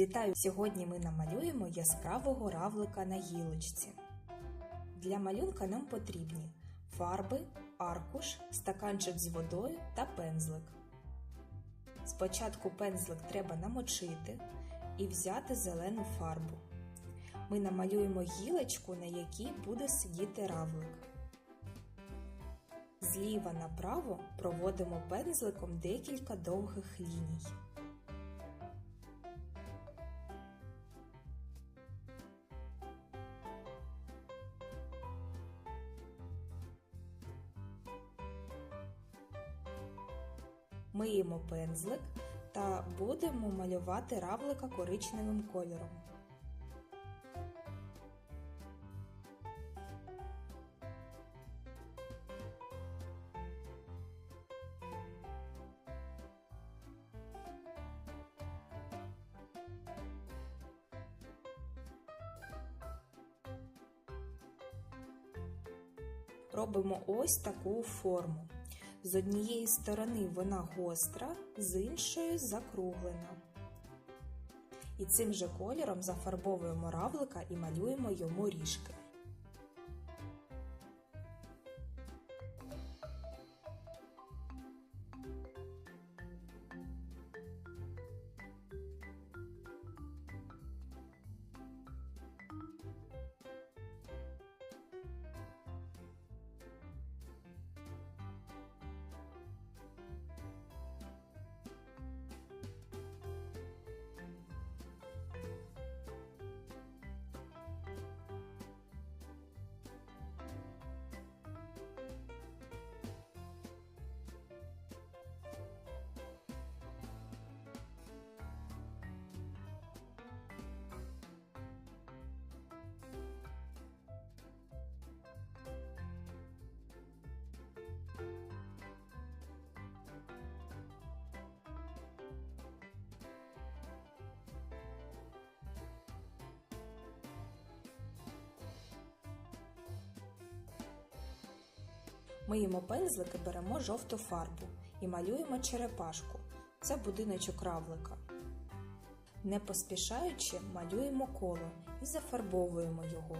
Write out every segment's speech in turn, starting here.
Вітаю! Сьогодні ми намалюємо яскравого равлика на гілочці. Для малюнка нам потрібні фарби, аркуш, стаканчик з водою та пензлик. Спочатку пензлик треба намочити і взяти зелену фарбу. Ми намалюємо гілочку, на якій буде сидіти равлик. Зліва направо проводимо пензликом декілька довгих ліній. Пензлик та будемо малювати равлика коричневим кольором. Робимо ось таку форму. З однієї сторони вона гостра, з іншої закруглена. І цим же кольором зафарбовуємо равлика і малюємо йому ріжки. Миємо їмо пензлики, беремо жовту фарбу і малюємо черепашку. Це будиночок равлика. Не поспішаючи, малюємо коло і зафарбовуємо його.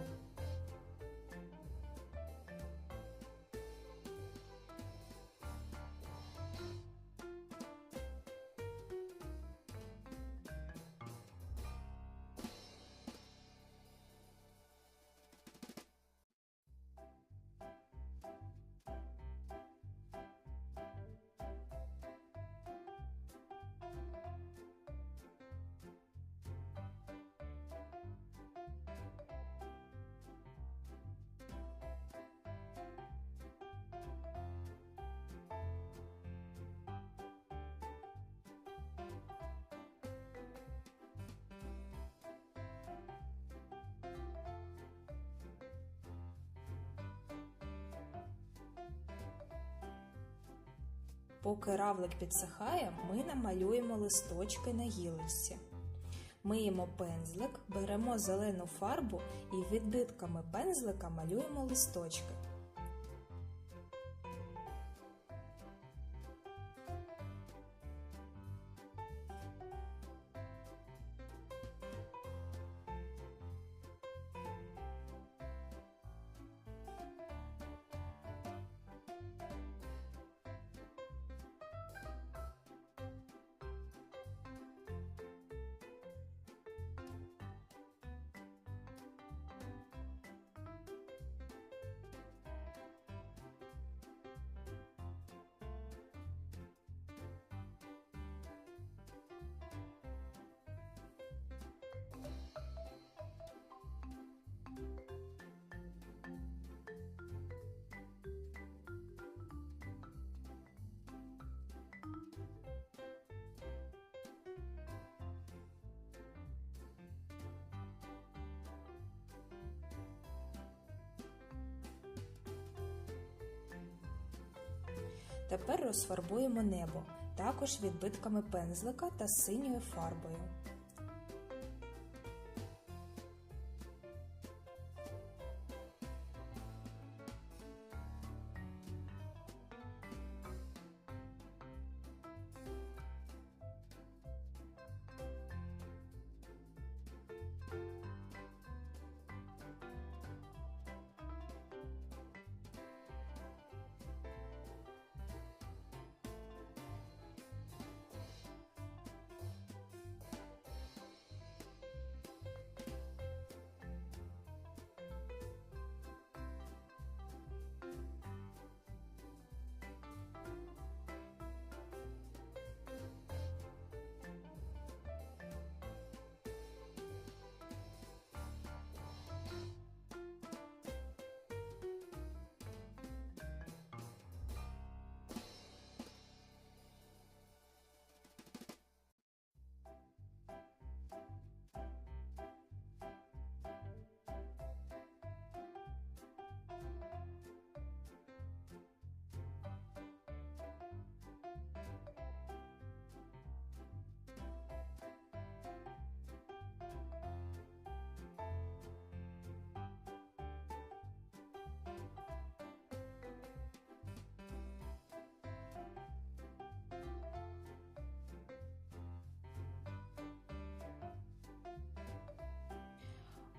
Поки равлик підсихає, ми намалюємо листочки на гілочці. Миємо пензлик, беремо зелену фарбу і відбитками пензлика малюємо листочки. Тепер розфарбуємо небо, також відбитками пензлика та синьою фарбою.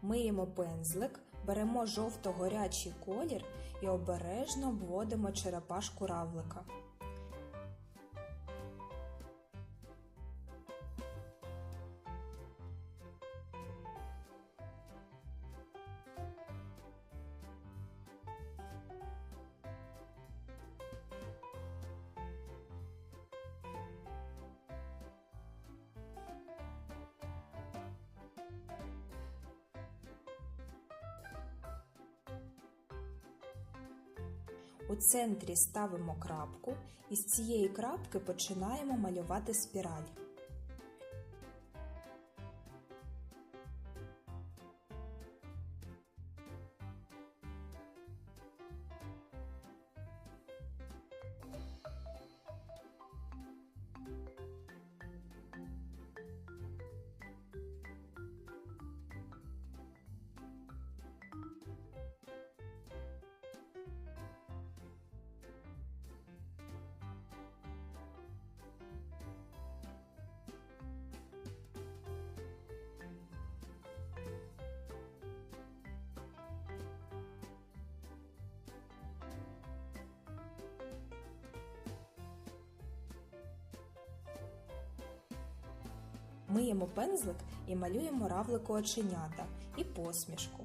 Миємо пензлик, беремо жовто-горячий колір і обережно обводимо черепашку равлика. У центрі ставимо крапку і з цієї крапки починаємо малювати спіраль. Миємо пензлик і малюємо равлику оченята і посмішку.